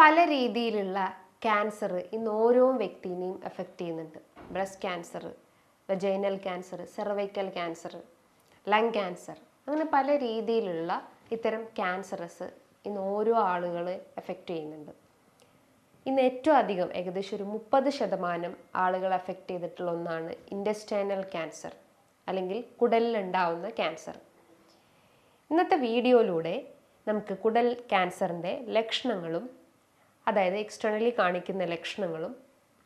പല രീതിയിലുള്ള ക്യാൻസർ ഇന്ന് ഓരോ വ്യക്തിനെയും എഫക്റ്റ് ചെയ്യുന്നുണ്ട്. Breast cancer vaginal cancer cervical cancer lung cancer അങ്ങനെ പല രീതിയിലുള്ള ഇത്തരം ക്യാൻസറസ് ഇന്ന് ഓരോ ആളുകളെ എഫക്റ്റ് ചെയ്യുന്നുണ്ട്. ഇന്ന് ഏറ്റവും അധികം ഏകദേശം ഒരു മുപ്പത് ശതമാനം ആളുകൾ എഫക്റ്റ് ചെയ്തിട്ടുള്ള ഒന്നാണ് ഇൻഡസ്റ്റൈനൽ ക്യാൻസർ അല്ലെങ്കിൽ കുടലിലുണ്ടാവുന്ന ക്യാൻസർ ഇന്നത്തെ വീഡിയോയിലൂടെ നമുക്ക് കുടൽ ക്യാൻസറിന്റെ ലക്ഷണങ്ങളും അതായത് എക്സ്റ്റേണലി കാണിക്കുന്ന ലക്ഷണങ്ങളും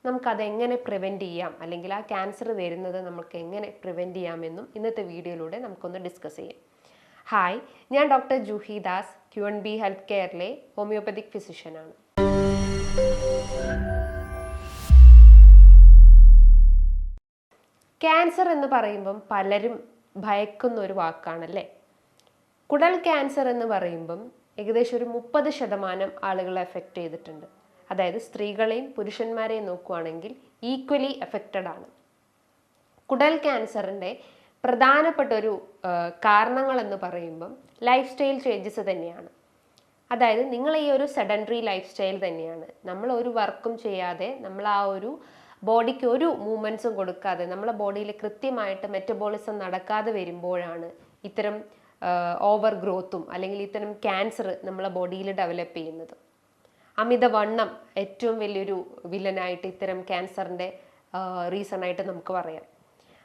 നമുക്കതെങ്ങനെ പ്രിവെന്റ് ചെയ്യാം? അല്ലെങ്കിൽ ആ ക്യാൻസർ വരുന്നത് നമുക്ക് എങ്ങനെ പ്രിവെന്റ് ചെയ്യാമെന്നും ഇന്നത്തെ വീഡിയോയിലൂടെ നമുക്കൊന്ന് ഡിസ്കസ് ചെയ്യാം. ഹായ് ഞാൻ doctor Juhi Das Q N B health കെയറിലെ homeopathic ഫിസിഷ്യനാണ് ക്യാൻസർ എന്ന് പറയുമ്പം പലരും ഭയക്കുന്ന ഒരു വാക്കാണല്ലേ? കുടൽ ക്യാൻസർ എന്ന് പറയുമ്പം ഏകദേശം ഒരു മുപ്പത് ശതമാനം ആളുകളെ എഫക്റ്റ് ചെയ്തിട്ടുണ്ട്. അതായത് സ്ത്രീകളെയും പുരുഷന്മാരെയും നോക്കുകയാണെങ്കിൽ ഈക്വലി എഫക്റ്റഡ് ആണ്. കുടൽ ക്യാൻസറിന്റെ പ്രധാനപ്പെട്ട ഒരു കാരണങ്ങൾ എന്ന് പറയുമ്പം ലൈഫ് സ്റ്റൈൽ ചേഞ്ചസ് തന്നെയാണ്. അതായത് നിങ്ങൾ ഈ ഒരു സെഡൻഡറി ലൈഫ് സ്റ്റൈൽ തന്നെയാണ്. നമ്മൾ ഒരു വർക്കും ചെയ്യാതെ നമ്മൾ ആ ഒരു ബോഡിക്ക് ഒരു മൂവ്മെന്റ്സും കൊടുക്കാതെ നമ്മളെ ബോഡിയിൽ കൃത്യമായിട്ട് മെറ്റബോളിസം നടക്കാതെ വരുമ്പോഴാണ് ഇത്തരം ഓവർ ഗ്രോത്തും അല്ലെങ്കിൽ ഇത്തരം ക്യാൻസർ നമ്മളെ ബോഡിയിൽ ഡെവലപ്പ് ചെയ്യുന്നത്. അമിതവണ്ണം ഏറ്റവും വലിയൊരു വില്ലനായിട്ട് ഇത്തരം ക്യാൻസറിന്റെ റീസൺ ആയിട്ട് നമുക്ക് പറയാം.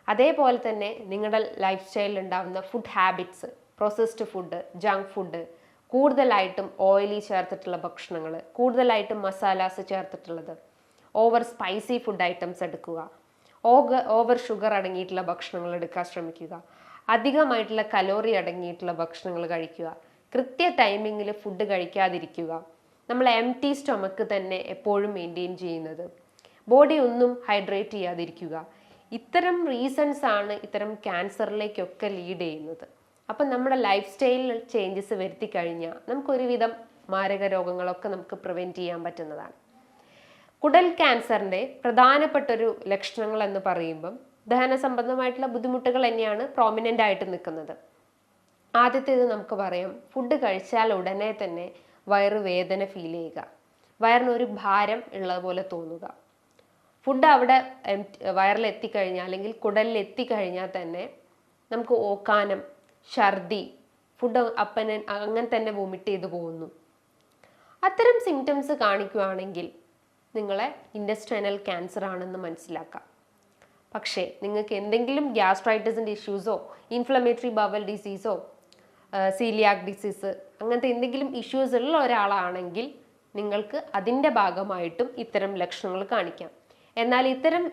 അതേപോലെ തന്നെ നിങ്ങളുടെ ലൈഫ് സ്റ്റൈലിൽ ഉണ്ടാകുന്ന food habits processed food junk food കൂടുതലായിട്ടും ഓയിലി ചേർത്തിട്ടുള്ള ഭക്ഷണങ്ങൾ കൂടുതലായിട്ടും മസാലാസ് ചേർത്തിട്ടുള്ളത് ഓവർ സ്പൈസി ഫുഡ് ഐറ്റംസ് എടുക്കുക ഓവർ ഷുഗർ അടങ്ങിയിട്ടുള്ള ഭക്ഷണങ്ങൾ എടുക്കാൻ ശ്രമിക്കുക അധികമായിട്ടുള്ള കലോറി അടങ്ങിയിട്ടുള്ള ഭക്ഷണങ്ങൾ കഴിക്കുക. കൃത്യ ടൈമിങ്ങിൽ ഫുഡ് കഴിക്കാതിരിക്കുക. നമ്മൾ എം ടി സ്റ്റൊമക്ക് തന്നെ എപ്പോഴും മെയിന്റെയിൻ ചെയ്യുന്നത്. ബോഡി ഒന്നും ഹൈഡ്രേറ്റ് ചെയ്യാതിരിക്കുക. ഇത്തരം റീസൺസ് ആണ് ഇത്തരം ക്യാൻസറിലേക്കൊക്കെ ലീഡ് ചെയ്യുന്നത്. അപ്പം നമ്മുടെ ലൈഫ് സ്റ്റൈലിൽ ചേഞ്ചസ് വരുത്തി കഴിഞ്ഞാൽ നമുക്കൊരുവിധം മാരക രോഗങ്ങളൊക്കെ നമുക്ക് പ്രിവെന്റ് ചെയ്യാൻ പറ്റുന്നതാണ്. കുടൽ ക്യാൻസറിന്റെ പ്രധാനപ്പെട്ടൊരു ലക്ഷണങ്ങൾ എന്ന് പറയുമ്പം ദഹന സംബന്ധമായിട്ടുള്ള ബുദ്ധിമുട്ടുകൾ തന്നെയാണ് പ്രോമിനന്റ് ആയിട്ട് നിൽക്കുന്നത്. ആദ്യത്തേത് നമുക്ക് പറയാം ഫുഡ് കഴിച്ചാൽ ഉടനെ തന്നെ വയറ് വേദന ഫീൽ ചെയ്യുക. വയറിനൊരു ഭാരം ഉള്ളത് പോലെ തോന്നുക. ഫുഡ് അവിടെ വയറിൽ എത്തിക്കഴിഞ്ഞാൽ അല്ലെങ്കിൽ കുടലിൽ എത്തിക്കഴിഞ്ഞാൽ തന്നെ നമുക്ക് ഓക്കാനം ഛർദി ഫുഡ് അപ്പനെ അങ്ങനെ തന്നെ വോമിറ്റ് ചെയ്തു പോകുന്നു. അത്തരം സിംറ്റംസ് കാണിക്കുകയാണെങ്കിൽ നിങ്ങളെ ഇൻഡസ്ട്രൈനൽ ക്യാൻസർ ആണെന്ന് മനസ്സിലാക്കാം. പക്ഷേ നിങ്ങൾക്ക് എന്തെങ്കിലും ഗ്യാസ്ട്രൈറ്റിസിന്റെ ഇഷ്യൂസോ ഇൻഫ്ലമേറ്ററി ബവൽ ഡിസീസോ സീലിയാക് ഡിസീസ് അങ്ങനത്തെ എന്തെങ്കിലും ഇഷ്യൂസ് ഉള്ള ഒരാളാണെങ്കിൽ നിങ്ങൾക്ക് അതിന്റെ ഭാഗമായിട്ടും ഇത്തരം ലക്ഷണങ്ങൾ കാണിക്കാം. എന്നാൽ ഇത്തരം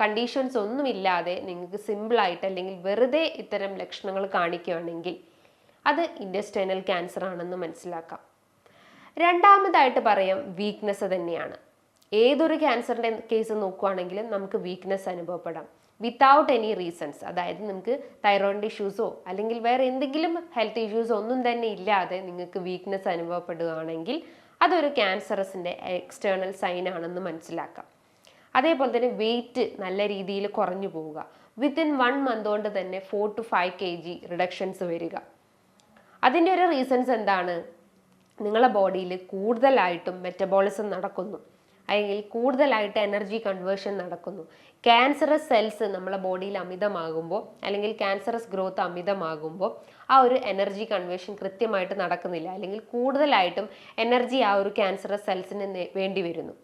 കണ്ടീഷൻസ് ഒന്നുമില്ലാതെ നിങ്ങൾക്ക് സിമ്പിളായിട്ട് അല്ലെങ്കിൽ വെറുതെ ഇത്തരം ലക്ഷണങ്ങൾ കാണിക്കുകയാണെങ്കിൽ അത് ഇൻഡസ്റ്റൈനൽ ക്യാൻസർ ആണെന്ന് മനസ്സിലാക്കാം. രണ്ടാമതായിട്ട് പറയാം വീക്ക്നെസ് തന്നെയാണ്. ഏതൊരു ക്യാൻസറിന്റെ കേസ് നോക്കുകയാണെങ്കിലും നമുക്ക് വീക്ക്നെസ് അനുഭവപ്പെടാം. വിത്തൗട്ട് എനി റീസൺസ് അതായത് നിങ്ങൾക്ക് തൈറോയിഡ് ഇഷ്യൂസോ അല്ലെങ്കിൽ വേറെ എന്തെങ്കിലും ഹെൽത്ത് ഇഷ്യൂസോ ഒന്നും തന്നെ ഇല്ലാതെ നിങ്ങൾക്ക് വീക്ക്നെസ് അനുഭവപ്പെടുകയാണെങ്കിൽ അതൊരു ക്യാൻസറസിന്റെ എക്സ്റ്റേണൽ സൈൻ ആണെന്ന് മനസ്സിലാക്കാം. അതേപോലെ തന്നെ വെയിറ്റ് നല്ല രീതിയിൽ കുറഞ്ഞു പോവുക. വിത്തിൻ വൺ മന്ത് കൊണ്ട് തന്നെ four to five K G reductions വരിക. അതിന്റെ ഒരു റീസൺസ് എന്താണ്? നിങ്ങളെ ബോഡിയിൽ കൂടുതലായിട്ടും മെറ്റബോളിസം നടക്കുന്നു. അല്ലെങ്കിൽ കൂടുതലായിട്ട് എനർജി കൺവേർഷൻ നടക്കുന്നു. ക്യാൻസറസ് സെൽസ് നമ്മളെ ബോഡിയിൽ അമിതമാകുമ്പോൾ അല്ലെങ്കിൽ ക്യാൻസറസ് ഗ്രോത്ത് അമിതമാകുമ്പോൾ ആ ഒരു എനർജി കൺവേർഷൻ കൃത്യമായിട്ട് നടക്കുന്നില്ല. അല്ലെങ്കിൽ കൂടുതലായിട്ടും എനർജി ആ ഒരു ക്യാൻസറസ് സെൽസിന് വേണ്ടി വരുന്നു.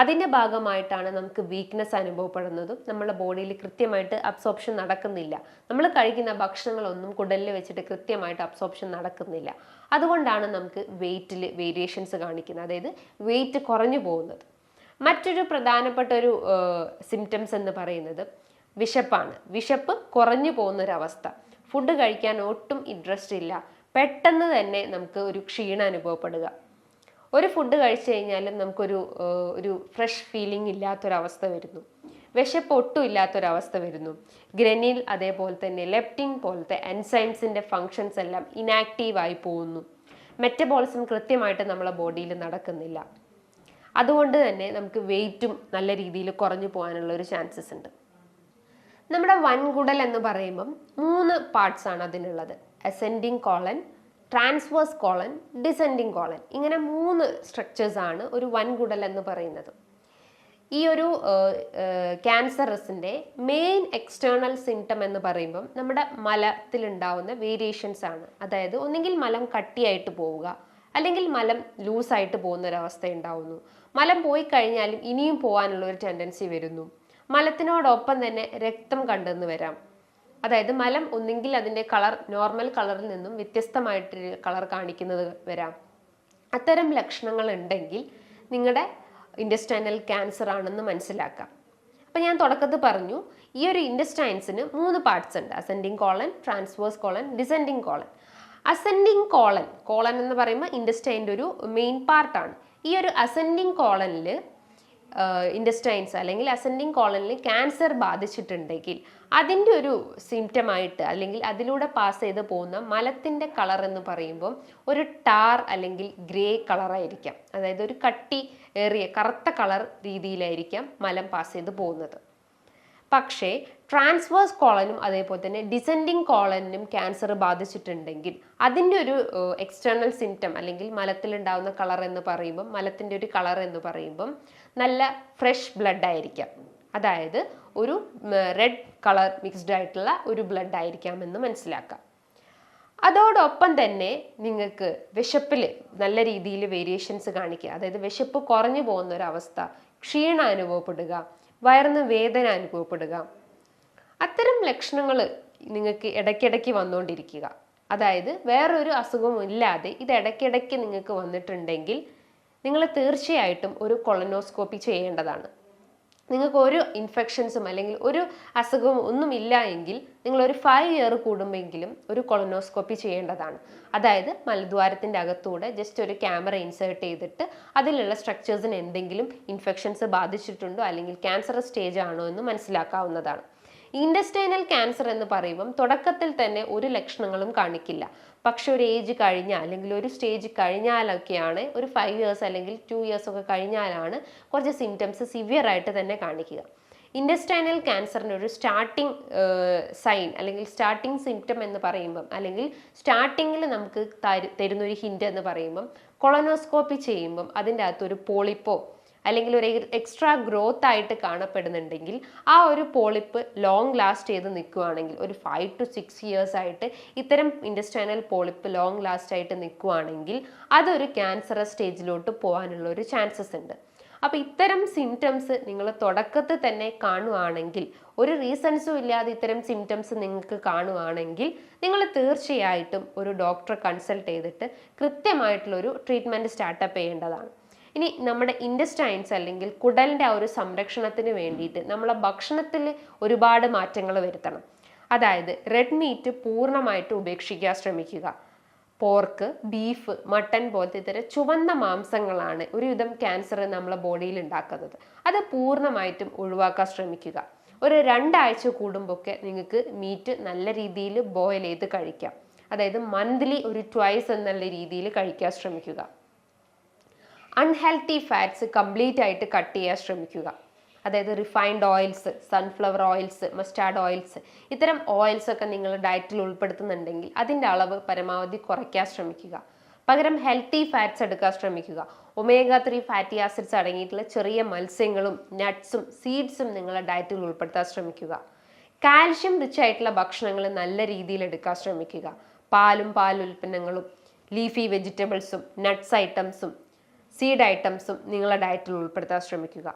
അതിന്റെ ഭാഗമായിട്ടാണ് നമുക്ക് വീക്ക്നെസ് അനുഭവപ്പെടുന്നതും നമ്മുടെ ബോഡിയിൽ കൃത്യമായിട്ട് അബ്സോർപ്ഷൻ നടക്കുന്നില്ല. നമ്മൾ കഴിക്കുന്ന ഭക്ഷണങ്ങളൊന്നും കുടലിൽ വെച്ചിട്ട് കൃത്യമായിട്ട് അബ്സോർപ്ഷൻ നടക്കുന്നില്ല. അതുകൊണ്ടാണ് നമുക്ക് വെയിറ്റിൽ വേരിയേഷൻസ് കാണിക്കുന്നത്. അതായത് വെയിറ്റ് കുറഞ്ഞു പോകുന്നത്. മറ്റൊരു പ്രധാനപ്പെട്ട ഒരു സിംറ്റംസ് എന്ന് പറയുന്നത് വിശപ്പാണ്. വിശപ്പ് കുറഞ്ഞു പോകുന്നൊരവസ്ഥ. ഫുഡ് കഴിക്കാൻ ഒട്ടും ഇൻട്രസ്റ്റ് ഇല്ല. പെട്ടെന്ന് തന്നെ നമുക്ക് ഒരു ക്ഷീണം അനുഭവപ്പെടുക. ഒരു ഫുഡ് കഴിച്ചു കഴിഞ്ഞാലും നമുക്കൊരു ഒരു ഫ്രഷ് ഫീലിംഗ് ഇല്ലാത്തൊരവസ്ഥ വരുന്നു. വിശപ്പ് ഒട്ടും ഇല്ലാത്തൊരവസ്ഥ വരുന്നു. ഗ്രനിൽ അതേപോലെ തന്നെ ലെപ്റ്റിൻ പോലത്തെ എൻസൈംസിന്റെ ഫങ്ഷൻസ് എല്ലാം ഇനാക്റ്റീവായി പോകുന്നു. മെറ്റബോളിസം കൃത്യമായിട്ട് നമ്മളെ ബോഡിയിൽ നടക്കുന്നില്ല. അതുകൊണ്ട് തന്നെ നമുക്ക് വെയിറ്റും നല്ല രീതിയിൽ കുറഞ്ഞു പോകാനുള്ള ഒരു ചാൻസസ് ഉണ്ട്. നമ്മുടെ വൻകുടൽ എന്ന് പറയുമ്പം മൂന്ന് പാർട്സ് ആണ് അതിനുള്ളത്. Ascending colon transverse colon descending colon ഇങ്ങനെ മൂന്ന് സ്ട്രക്ചേഴ്സ് ആണ് ഒരു വൻകുടൽ എന്ന് പറയുന്നത്. ഈ ഒരു ക്യാൻസറസിന്റെ മെയിൻ എക്സ്റ്റേണൽ സിംറ്റം എന്ന് പറയുമ്പം നമ്മുടെ മലത്തിലുണ്ടാവുന്ന വേരിയേഷൻസ് ആണ്. അതായത് ഒന്നുകിൽ മലം കട്ടിയായിട്ട് പോവുക അല്ലെങ്കിൽ മലം ലൂസായിട്ട് പോകുന്ന ഒരവസ്ഥ ഉണ്ടാവുന്നു മലം പോയി കഴിഞ്ഞാലും ഇനിയും പോകാനുള്ള ഒരു ടെൻഡൻസി വരുന്നു. മലത്തിനോടൊപ്പം തന്നെ രക്തം കണ്ടെന്ന് വരാം. അതായത് മലം ഒന്നെങ്കിൽ അതിന്റെ കളർ നോർമൽ കളറിൽ നിന്നും വ്യത്യസ്തമായിട്ട് കളർ കാണിക്കുന്നത് വരാം. അത്തരം ലക്ഷണങ്ങൾ ഉണ്ടെങ്കിൽ നിങ്ങളുടെ ഇൻഡസ്റ്റൈനൽ ക്യാൻസർ ആണെന്ന് മനസ്സിലാക്കാം. അപ്പം ഞാൻ തുടക്കത്തിൽ പറഞ്ഞു ഈ ഒരു ഇൻഡസ്റ്റൈൻസിന് മൂന്ന് പാർട്സ് ഉണ്ട്. Ascending colon transverse colon descending colon ascending colon colon എന്ന് പറയുമ്പോൾ ഇൻഡസ്റ്റൈന്റെ ഒരു മെയിൻ പാർട്ടാണ് ഈ ഒരു അസെൻഡിങ് കോളനിൽ ഇൻഡസ്റ്റൈൻസ് അല്ലെങ്കിൽ അസെൻഡിങ് കോളനിൽ ക്യാൻസർ ബാധിച്ചിട്ടുണ്ടെങ്കിൽ അതിന്റെ ഒരു സിംറ്റമായിട്ട് അല്ലെങ്കിൽ അതിലൂടെ പാസ് ചെയ്ത് പോകുന്ന മലത്തിന്റെ കളർ എന്ന് പറയുമ്പോൾ ഒരു ടാർ അല്ലെങ്കിൽ ഗ്രേ കളറായിരിക്കാം അതായത് ഒരു കട്ടി ഏറിയ കറുത്ത കളർ രീതിയിലായിരിക്കാം മലം പാസ് ചെയ്ത് പോകുന്നത്. പക്ഷേ ട്രാൻസ്വേഴ്സ് കോളനും അതേപോലെ തന്നെ ഡിസെൻഡിങ് കോളനും ക്യാൻസർ ബാധിച്ചിട്ടുണ്ടെങ്കിൽ അതിന്റെ ഒരു എക്സ്റ്റേണൽ സിംറ്റം അല്ലെങ്കിൽ മലത്തിലുണ്ടാകുന്ന കളർ എന്ന് പറയുമ്പം മലത്തിന്റെ ഒരു കളർ എന്ന് പറയുമ്പം നല്ല ഫ്രഷ് ബ്ലഡ് ആയിരിക്കാം. അതായത് ഒരു റെഡ് കളർ മിക്സ്ഡ് ആയിട്ടുള്ള ഒരു ബ്ലഡ് ആയിരിക്കാം എന്ന് മനസ്സിലാക്കാം. അതോടൊപ്പം തന്നെ നിങ്ങൾക്ക് വിശപ്പിൽ നല്ല രീതിയിൽ വേരിയേഷൻസ് കാണിക്കുക. അതായത് വിശപ്പ് കുറഞ്ഞു പോകുന്ന ഒരു അവസ്ഥ ക്ഷീണം അനുഭവപ്പെടുക വയറിന് വേദന അനുഭവപ്പെടുക. അത്തരം ലക്ഷണങ്ങൾ നിങ്ങൾക്ക് ഇടയ്ക്കിടയ്ക്ക് വന്നുകൊണ്ടിരിക്കുക അതായത് വേറൊരു അസുഖവും ഇല്ലാതെ ഇത് ഇടയ്ക്കിടയ്ക്ക് നിങ്ങൾക്ക് വന്നിട്ടുണ്ടെങ്കിൽ നിങ്ങൾ തീർച്ചയായിട്ടും ഒരു കൊളനോസ്കോപ്പി ചെയ്യേണ്ടതാണ്. നിങ്ങൾക്ക് ഒരു ഇൻഫെക്ഷൻസും അല്ലെങ്കിൽ ഒരു അസുഖവും ഒന്നും ഇല്ല എങ്കിൽ നിങ്ങൾ ഒരു ഫൈവ് ഇയർ കൂടുമെങ്കിലും ഒരു കൊളനോസ്കോപ്പി ചെയ്യേണ്ടതാണ്. അതായത് മലദ്വാരത്തിന്റെ അകത്തൂടെ ജസ്റ്റ് ഒരു ക്യാമറ ഇൻസേർട്ട് ചെയ്തിട്ട് അതിലുള്ള സ്ട്രക്ചേഴ്സിന് എന്തെങ്കിലും ഇൻഫെക്ഷൻസ് ബാധിച്ചിട്ടുണ്ടോ അല്ലെങ്കിൽ ക്യാൻസർ സ്റ്റേജ് ആണോ എന്ന് മനസ്സിലാക്കാവുന്നതാണ്. ഇൻഡസ്റ്റൈനൽ ക്യാൻസർ എന്ന് പറയുമ്പം തുടക്കത്തിൽ തന്നെ ഒരു ലക്ഷണങ്ങളും കാണിക്കില്ല. പക്ഷെ ഒരു ഏജ് കഴിഞ്ഞാൽ അല്ലെങ്കിൽ ഒരു സ്റ്റേജ് കഴിഞ്ഞാലൊക്കെയാണ് ഒരു ഫൈവ് ഇയേഴ്സ് അല്ലെങ്കിൽ ടു ഇയേഴ്സ് ഒക്കെ കഴിഞ്ഞാലാണ് കുറച്ച് സിംറ്റംസ് സിവിയർ ആയിട്ട് തന്നെ കാണിക്കുക. ഇൻഡസ്റ്റൈനൽ ക്യാൻസറിന് ഒരു സ്റ്റാർട്ടിംഗ് സൈൻ അല്ലെങ്കിൽ സ്റ്റാർട്ടിംഗ് സിംറ്റം എന്ന് പറയുമ്പം അല്ലെങ്കിൽ സ്റ്റാർട്ടിങ്ങിൽ നമുക്ക് തരുന്നൊരു ഒരു ഹിന്റ് എന്ന് പറയുമ്പം കൊളനോസ്കോപ്പി ചെയ്യുമ്പം അതിന്റെ അകത്തൊരു പോളിപ്പോ അല്ലെങ്കിൽ ഒരു എക്സ്ട്രാ ഗ്രോത്ത് ആയിട്ട് കാണപ്പെടുന്നുണ്ടെങ്കിൽ ആ ഒരു പോളിപ്പ് ലോങ് ലാസ്റ്റ് ചെയ്ത് നിൽക്കുകയാണെങ്കിൽ ഒരു ഫൈവ് ടു സിക്സ് ഇയേഴ്സ് ആയിട്ട് ഇത്തരം ഇൻഡസ്റ്റൈനൽ പോളിപ്പ് ലോങ് ലാസ്റ്റ് ആയിട്ട് നിൽക്കുകയാണെങ്കിൽ അതൊരു ക്യാൻസറസ് സ്റ്റേജിലോട്ട് പോകാനുള്ള ഒരു ചാൻസസ് ഉണ്ട്. അപ്പോൾ ഇത്തരം സിംറ്റംസ് നിങ്ങൾ തുടക്കത്തിൽ തന്നെ കാണുവാണെങ്കിൽ ഒരു റീസൺസും ഇല്ലാതെ ഇത്തരം സിംറ്റംസ് നിങ്ങൾക്ക് കാണുവാണെങ്കിൽ നിങ്ങൾ തീർച്ചയായിട്ടും ഒരു ഡോക്ടറെ കൺസൾട്ട് ചെയ്തിട്ട് കൃത്യമായിട്ടുള്ളൊരു ട്രീറ്റ്മെന്റ് സ്റ്റാർട്ടപ്പ് ചെയ്യേണ്ടതാണ്. ഇനി നമ്മുടെ ഇൻഡസ്റ്റൈൻസ് അല്ലെങ്കിൽ കുടലിന്റെ ആ ഒരു സംരക്ഷണത്തിന് വേണ്ടിയിട്ട് നമ്മളെ ഭക്ഷണത്തിൽ ഒരുപാട് മാറ്റങ്ങൾ വരുത്തണം. അതായത് റെഡ് മീറ്റ് പൂർണമായിട്ട് ഉപേക്ഷിക്കാൻ ശ്രമിക്കുക. പോർക്ക് ബീഫ് മട്ടൻ പോലത്തെ ഇത്തരം ചുവന്ന മാംസങ്ങളാണ് ഒരുവിധം ക്യാൻസർ നമ്മളെ ബോഡിയിൽ ഉണ്ടാക്കുന്നത്. അത് പൂർണമായിട്ടും ഒഴിവാക്കാൻ ശ്രമിക്കുക. ഒരു രണ്ടാഴ്ച കൂടുമ്പോഴൊക്കെ നിങ്ങൾക്ക് മീറ്റ് നല്ല രീതിയിൽ ബോയിൽ ചെയ്ത് കഴിക്കാം. അതായത് മന്ത്ലി ഒരു ട്വൈസ് എന്നുള്ള രീതിയിൽ കഴിക്കാൻ ശ്രമിക്കുക. അൺഹെൽത്തി ഫാറ്റ്സ് കംപ്ലീറ്റ് ആയിട്ട് കട്ട് ചെയ്യാൻ ശ്രമിക്കുക. അതായത് refined oils sunflower oils mustard oils ഇത്തരം ഓയിൽസ് ഒക്കെ നിങ്ങൾ ഡയറ്റിൽ ഉൾപ്പെടുത്തുന്നുണ്ടെങ്കിൽ അതിന്റെ അളവ് പരമാവധി കുറയ്ക്കാൻ ശ്രമിക്കുക. പകരം ഹെൽത്തി ഫാറ്റ്സ് എടുക്കാൻ ശ്രമിക്കുക. ഒമേഗ ത്രീ ഫാറ്റി ആസിഡ്സ് അടങ്ങിയിട്ടുള്ള ചെറിയ മത്സ്യങ്ങളും നട്ട്സും സീഡ്സും നിങ്ങളുടെ ഡയറ്റിൽ ഉൾപ്പെടുത്താൻ ശ്രമിക്കുക. കാൽഷ്യം റിച്ച് ആയിട്ടുള്ള ഭക്ഷണങ്ങൾ നല്ല രീതിയിൽ എടുക്കാൻ ശ്രമിക്കുക. പാലും പാൽ ഉൽപ്പന്നങ്ങളും ലീഫി വെജിറ്റബിൾസും നട്ട്സ് ഐറ്റംസും സീഡ് ഐറ്റംസും നിങ്ങളുടെ ഡയറ്റിൽ ഉൾപ്പെടുത്താൻ ശ്രമിക്കുക.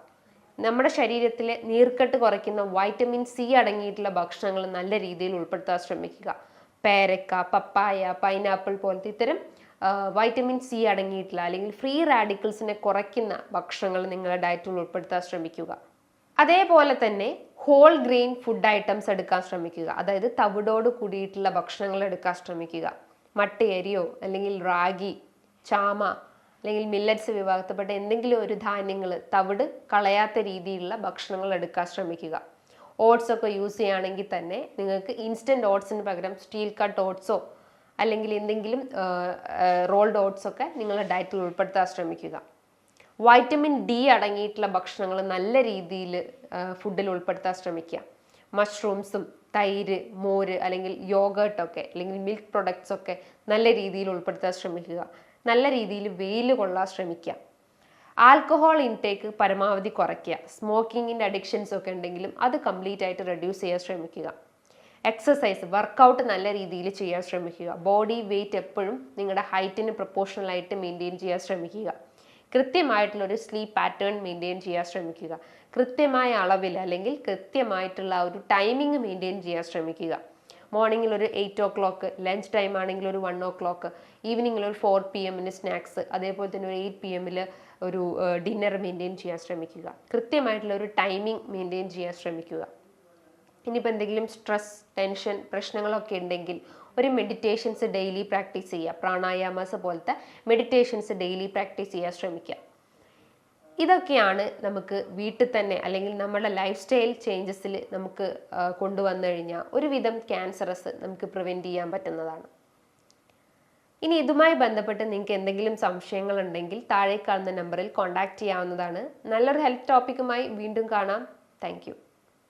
നമ്മുടെ ശരീരത്തിലെ നീർക്കെട്ട് കുറയ്ക്കുന്ന വൈറ്റമിൻ സി അടങ്ങിയിട്ടുള്ള ഭക്ഷണങ്ങൾ നല്ല രീതിയിൽ ഉൾപ്പെടുത്താൻ ശ്രമിക്കുക. പേരക്ക പപ്പായ പൈനാപ്പിൾ പോലത്തെ ഇത്തരം വൈറ്റമിൻ സി അടങ്ങിയിട്ടുള്ള അല്ലെങ്കിൽ ഫ്രീ റാഡിക്കിൾസിനെ കുറയ്ക്കുന്ന ഭക്ഷണങ്ങൾ നിങ്ങളുടെ ഡയറ്റിൽ ഉൾപ്പെടുത്താൻ ശ്രമിക്കുക. അതേപോലെ തന്നെ ഹോൾ ഗ്രെയിൻ ഫുഡ് ഐറ്റംസ് എടുക്കാൻ ശ്രമിക്കുക. അതായത് തവിടോട് കൂടിയിട്ടുള്ള ഭക്ഷണങ്ങൾ എടുക്കാൻ ശ്രമിക്കുക. മട്ടയരിയോ അല്ലെങ്കിൽ റാഗി ചാമ അല്ലെങ്കിൽ മില്ലറ്റ്സ് വിഭാഗത്തിൽപ്പെട്ട എന്തെങ്കിലും ഒരു ധാന്യങ്ങൾ തവിട് കളയാത്ത രീതിയിലുള്ള ഭക്ഷണങ്ങൾ എടുക്കാൻ ശ്രമിക്കുക. ഓട്സ് ഒക്കെ യൂസ് ചെയ്യുകയാണെങ്കിൽ തന്നെ നിങ്ങൾക്ക് ഇൻസ്റ്റന്റ് ഓട്സിന് പകരം സ്റ്റീൽ കട്ട് ഓട്സോ അല്ലെങ്കിൽ എന്തെങ്കിലും റോൾഡ് ഓട്സ് ഒക്കെ നിങ്ങളുടെ ഡയറ്റിൽ ഉൾപ്പെടുത്താൻ ശ്രമിക്കുക. വൈറ്റമിൻ ഡി അടങ്ങിയിട്ടുള്ള ഭക്ഷണങ്ങൾ നല്ല രീതിയിൽ ഫുഡിൽ ഉൾപ്പെടുത്താൻ ശ്രമിക്കുക. മഷ്റൂംസും തൈര് മോര് അല്ലെങ്കിൽ യോഗേർട്ടൊക്കെ അല്ലെങ്കിൽ മിൽക്ക് പ്രൊഡക്ട്സ് ഒക്കെ നല്ല രീതിയിൽ ഉൾപ്പെടുത്താൻ ശ്രമിക്കുക. നല്ല രീതിയിൽ വെയിൽ കൊള്ളാൻ ശ്രമിക്കുക. ആൽക്കഹോൾ ഇൻടേക്ക് പരമാവധി കുറയ്ക്കുക. സ്മോക്കിങ്ങിന്റെ അഡിക്ഷൻസ് ഒക്കെ ഉണ്ടെങ്കിലും അത് കംപ്ലീറ്റ് ആയിട്ട് റെഡ്യൂസ് ചെയ്യാൻ ശ്രമിക്കുക. എക്സസൈസ് വർക്കൗട്ട് നല്ല രീതിയിൽ ചെയ്യാൻ ശ്രമിക്കുക. ബോഡി വെയ്റ്റ് എപ്പോഴും നിങ്ങളുടെ ഹൈറ്റിന് പ്രൊപ്പോർഷണൽ ആയിട്ട് മെയിന്റെയിൻ ചെയ്യാൻ ശ്രമിക്കുക. കൃത്യമായിട്ടുള്ള ഒരു സ്ലീപ്പ് പാറ്റേൺ മെയിന്റെയിൻ ചെയ്യാൻ ശ്രമിക്കുക. കൃത്യമായ അളവിൽ അല്ലെങ്കിൽ കൃത്യമായിട്ടുള്ള ഒരു ടൈമിംഗ് മെയിന്റെയിൻ ചെയ്യാൻ ശ്രമിക്കുക. മോർണിംഗിൽ ഒരു eight o'clock lunch time ആണെങ്കിൽ ഒരു വൺ ഒ ക്ലോക്ക് ഈവനിങ്ങിൽ ഒരു ഫോർ പി എമ്മിന് സ്നാക്സ് അതേപോലെ തന്നെ ഒരു എയ്റ്റ് പി എമ്മിൽ ഒരു ഡിന്നർ മെയിന്റെയിൻ ചെയ്യാൻ ശ്രമിക്കുക. കൃത്യമായിട്ടുള്ള ഒരു ടൈമിംഗ് മെയിന്റെയിൻ ചെയ്യാൻ ശ്രമിക്കുക. ഇനിയിപ്പോൾ എന്തെങ്കിലും സ്ട്രെസ് ടെൻഷൻ പ്രശ്നങ്ങളൊക്കെ ഉണ്ടെങ്കിൽ ഒരു മെഡിറ്റേഷൻസ് ഡെയിലി പ്രാക്ടീസ് ചെയ്യുക പ്രാണായാമസ് പോലത്തെ മെഡിറ്റേഷൻസ് ഡെയിലി പ്രാക്ടീസ് ചെയ്യാൻ ശ്രമിക്കുക ഇതൊക്കെയാണ് നമുക്ക് വീട്ടിൽ തന്നെ അല്ലെങ്കിൽ നമ്മുടെ ലൈഫ് സ്റ്റൈൽ ചേഞ്ചസിൽ നമുക്ക് കൊണ്ടുവന്നു കഴിഞ്ഞാൽ ഒരുവിധം ക്യാൻസറസ് നമുക്ക് പ്രിവെന്റ് ചെയ്യാൻ പറ്റുന്നതാണ്. ഇനി ഇതുമായി ബന്ധപ്പെട്ട് നിങ്ങൾക്ക് എന്തെങ്കിലും സംശയങ്ങൾ ഉണ്ടെങ്കിൽ താഴെ കാണുന്ന നമ്പറിൽ കോൺടാക്റ്റ് ചെയ്യാവുന്നതാണ്. നല്ലൊരു ഹെൽത്ത് ടോപ്പിക്കുമായി വീണ്ടും കാണാം. താങ്ക്